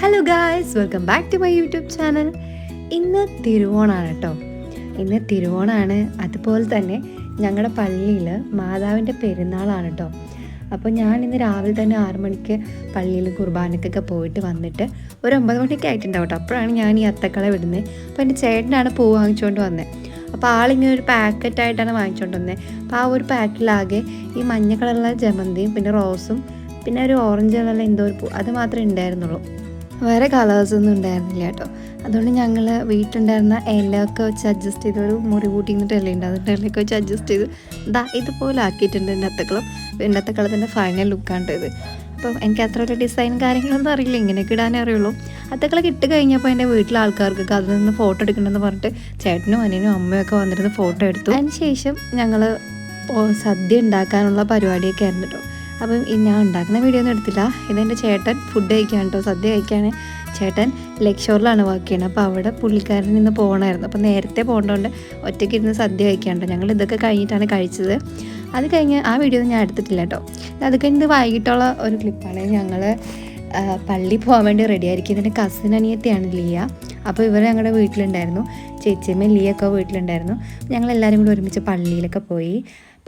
Hello guys welcome back to my YouTube channel ഇന്ന് തിരുവോണാണ് കേട്ടോ. ഇന്ന് തിരുവോണാണ്. അതുപോലെ തന്നെ ഞങ്ങളുടെ പള്ളിയിൽ മാതാവിന്റെ പെരുന്നാളാണ് കേട്ടോ. അപ്പോൾ ഞാൻ ഇന്ന് രാവിലെ തന്നെ ആറു മണിക്ക് പള്ളിയിൽ കുർബാനക്കൊക്കെ പോയിട്ട് വന്നിട്ട് ഒരു ഒമ്പത് മണിയൊക്കെ ആയിട്ടുണ്ടാവും കേട്ടോ. അപ്പോഴാണ് ഞാൻ ഈ അത്തക്കളെ വിടുന്നത് അപ്പോൾ എന്റെ ചേട്ടനാണ് പൂ വാങ്ങിച്ചുകൊണ്ട് വന്നത് അപ്പോൾ ആളിങ്ങനെ ഒരു പാക്കറ്റായിട്ടാണ് വാങ്ങിച്ചുകൊണ്ട് വന്നത് അപ്പോൾ ആ ഒരു പാക്കിലാകെ ഈ മഞ്ഞ കളറുള്ള ജമന്തിയും പിന്നെ റോസും പിന്നെ ഒരു ഓറഞ്ച് കളറിലെ എന്തോ ഒരു പൂ അത് മാത്രമേ ഉണ്ടായിരുന്നുള്ളൂ. വേറെ കളേഴ്സ് ഒന്നും ഉണ്ടായിരുന്നില്ല കേട്ടോ. അതുകൊണ്ട് ഞങ്ങൾ വീട്ടിലുണ്ടായിരുന്ന ഇലയൊക്കെ വെച്ച് അഡ്ജസ്റ്റ് ചെയ്ത് ഒരു മുറി കൂട്ടി നിന്നിട്ട് ഇല ഉണ്ട്. അതിന്റെ ഇലയൊക്കെ വെച്ച് അഡ്ജസ്റ്റ് ചെയ്ത് ദാ ഇതുപോലെ ആക്കിയിട്ടുണ്ട് എന്റെ അത്തക്കളം. എന്റെ അത്തക്കളത്തിന്റെ ഫൈനൽ ലുക്കാണ് ഇത് അപ്പം എനിക്ക് അത്ര വലിയ ഡിസൈൻ കാര്യങ്ങളൊന്നും അറിയില്ല. ഇങ്ങനെയൊക്കെ ഇടാനേ അറിയുള്ളൂ. അത്തക്കളൊക്കെ ഇട്ട് കഴിഞ്ഞപ്പോൾ എന്റെ വീട്ടിലെ ആൾക്കാർക്കൊക്കെ അതിൽ നിന്ന് ഫോട്ടോ എടുക്കണമെന്ന് പറഞ്ഞിട്ട് ചേട്ടനും അനിയനും അമ്മയൊക്കെ വന്നിരുന്ന് ഫോട്ടോ എടുത്തു. അതിന് ശേഷം ഞങ്ങൾ സദ്യ ഉണ്ടാക്കാനുള്ള പരിപാടിയൊക്കെ ആയിരുന്നു കേട്ടോ. അപ്പം ഞാൻ ഉണ്ടാക്കുന്ന വീഡിയോ ഒന്നും എടുത്തില്ല. ഇതെന്റെ ചേട്ടൻ ഫുഡ് കഴിക്കാൻ കേട്ടോ. സദ്യ കഴിക്കാൻ ചേട്ടൻ ലക്ഷോറിലാണ് വർക്ക് ചെയ്യുന്നത്. അപ്പോൾ അവിടെ പുള്ളിക്കാരൻ നിന്ന് പോകണമായിരുന്നു. അപ്പോൾ നേരത്തെ പോകേണ്ടതുകൊണ്ട് ഒറ്റയ്ക്ക് ഇരുന്ന് സദ്യ കഴിക്കാണ്ട് ഞങ്ങൾ ഇതൊക്കെ കഴിഞ്ഞിട്ടാണ് കഴിച്ചത്. അത് കഴിഞ്ഞ് ആ വീഡിയോ ഞാൻ എടുത്തിട്ടില്ല കേട്ടോ. അത് കഴിഞ്ഞ് വൈകിട്ടുള്ള ഒരു ക്ലിപ്പാണ് ഞങ്ങൾ പള്ളി പോകാൻ വേണ്ടി റെഡി ആയിരിക്കും. ഇതിന്റെ കസിൻ അനിയത്തിയാണ് ലിയ. അപ്പോൾ ഇവർ ഞങ്ങളുടെ വീട്ടിലുണ്ടായിരുന്നു. ചേച്ചിയമ്മയും ലിയൊക്കെ വീട്ടിലുണ്ടായിരുന്നു. ഞങ്ങൾ എല്ലാവരും കൂടി ഒരുമിച്ച് പള്ളിയിലൊക്കെ പോയി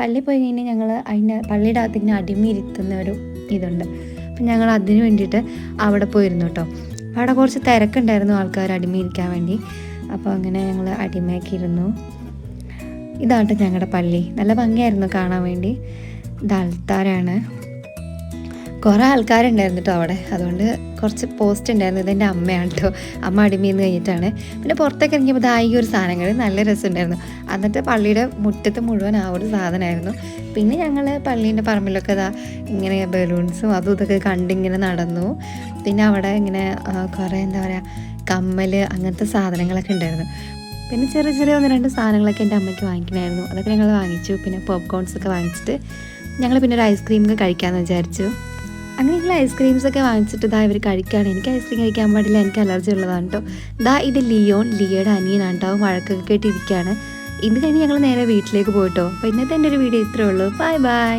പള്ളി പോയി കഴിഞ്ഞാൽ ഞങ്ങൾ അതിന്റെ പള്ളിയുടെ അകത്ത് ഇങ്ങനെ അടിമിരുത്തുന്ന ഒരു ഇതുണ്ട്. അപ്പം ഞങ്ങൾ അതിന് വേണ്ടിയിട്ട് അവിടെ പോയിരുന്നു കേട്ടോ. അവിടെ കുറച്ച് തിരക്കുണ്ടായിരുന്നു ആൾക്കാർ അടിമയിരിക്കാൻ വേണ്ടി. അപ്പോൾ അങ്ങനെ ഞങ്ങൾ അടിമയൊക്കെ ഇരുന്നു ഇതാട്ടെ ഞങ്ങളുടെ പള്ളി. നല്ല ഭംഗിയായിരുന്നു കാണാൻ വേണ്ടി. ഇത് അൽത്താരാണ് കുറേ ആൾക്കാരുണ്ടായിരുന്നു കേട്ടോ അവിടെ. അതുകൊണ്ട് കുറച്ച് പോസ്റ്റ് ഉണ്ടായിരുന്നു. ഇതെന്റെ അമ്മയാണ് കേട്ടോ അമ്മ അടിമയെന്ന് കഴിഞ്ഞിട്ടാണ്. പിന്നെ പുറത്തേക്ക് ഇറങ്ങിയപ്പോൾ ഈ ഒരു സാധനങ്ങൾ നല്ല രസമുണ്ടായിരുന്നു. എന്നിട്ട് പള്ളിയുടെ മുറ്റത്ത് മുഴുവൻ ആ ഒരു സാധനമായിരുന്നു. പിന്നെ ഞങ്ങൾ പള്ളീന്റെ പറമ്പിലൊക്കെ ഇതാ ഇങ്ങനെ ബലൂൺസും അതും ഇതൊക്കെ കണ്ടിങ്ങനെ നടന്നു. പിന്നെ അവിടെ ഇങ്ങനെ കുറേ എന്താ പറയുക കമ്മൽ അങ്ങനത്തെ സാധനങ്ങളൊക്കെ ഉണ്ടായിരുന്നു. പിന്നെ ചെറിയ ചെറിയ ഒന്ന് രണ്ട് സാധനങ്ങളൊക്കെ എന്റെ അമ്മയ്ക്ക് വാങ്ങിക്കണമായിരുന്നു. അതൊക്കെ ഞങ്ങൾ വാങ്ങിച്ചു. പിന്നെ പോപ്കോൺസ് ഒക്കെ വാങ്ങിച്ചിട്ട് ഞങ്ങൾ പിന്നെ ഒരു ഐസ്ക്രീം ഒക്കെ കഴിക്കാമെന്ന് വിചാരിച്ചു. അങ്ങനെയുള്ള ഐസ്ക്രീംസ് ഒക്കെ വാങ്ങിച്ചിട്ട് ഇതാ ഇവർ കഴിക്കുകയാണ് എനിക്ക് ഐസ്ക്രീം കഴിക്കാൻ പാടില്ല. എനിക്ക് അലർജി ഉള്ളതാണ് കേട്ടോ ഇതാ ഇത് ലിയോൺ ലിയയുടെ അനിയനാണ് കേട്ടോ വഴക്കൊക്കെ കേട്ടിരിക്കുകയാണ് ഇത് കഴിഞ്ഞ് ഞങ്ങൾ നേരെ വീട്ടിലേക്ക് പോയിട്ടോ അപ്പോൾ ഇന്നത്തെ എന്റെ ഒരു വീഡിയോ ഇത്രേ ഉള്ളൂ. Bye bye